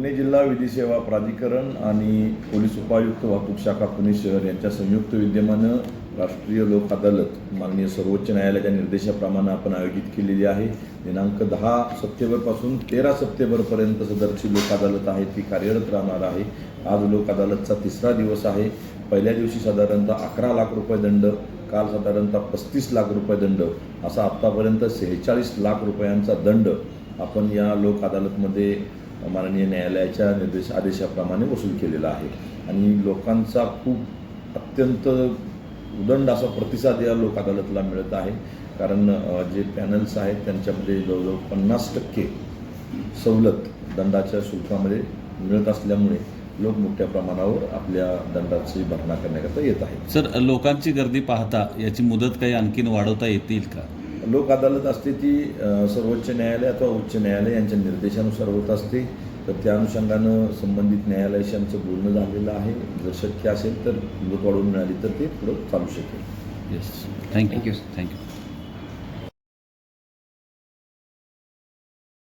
पुणे जिल्हा विधी सेवा प्राधिकरण आणि पोलीस उपायुक्त वाहतूक शाखा पुणे शहर यांच्या संयुक्त विद्यमानं राष्ट्रीय लोक अदालत माननीय सर्वोच्च न्यायालयाच्या निर्देशाप्रमाणे आपण आयोजित केलेली आहे. दिनांक दहा सप्टेंबरपासून तेरा सप्टेंबरपर्यंत सदरची लोक अदालत आहे ती कार्यरत राहणार आहे. आज लोक अदालतचा तिसरा दिवस आहे. पहिल्या दिवशी साधारणतः अकरा लाख रुपये दंड काल साधारणतः पस्तीस लाख रुपये दंड असा आत्तापर्यंत सेहेचाळीस लाख रुपयांचा दंड आपण या लोक अदालतमध्ये माननीय न्यायालयाच्या निर्देश आदेशाप्रमाणे वसूल केलेला आहे. आणि लोकांचा खूप अत्यंत उदंड असा प्रतिसाद या लोक अदालतला मिळत आहे. कारण जे पॅनल्स आहेत त्यांच्यामध्ये जवळजवळ पन्नास टक्के सवलत दंडाच्या शुल्कामध्ये मिळत असल्यामुळे लोक मोठ्या प्रमाणावर आपल्या दंडाची भरणा करण्याकरता येत आहेत. सर लोकांची गर्दी पाहता याची मुदत काही आणखीन वाढवता येतील का? लोक अदालत असते ती सर्वोच्च न्यायालय अथवा उच्च न्यायालय यांच्या निर्देशानुसार होत असते. तर त्या अनुषंगानं संबंधित न्यायालयाशी आमचं बोलणं झालेलं आहे. जर शक्य असेल तर मुदत वाढवून मिळाली तर ते पुढं चालू शकेल. Yes thank you Thank you. Thank you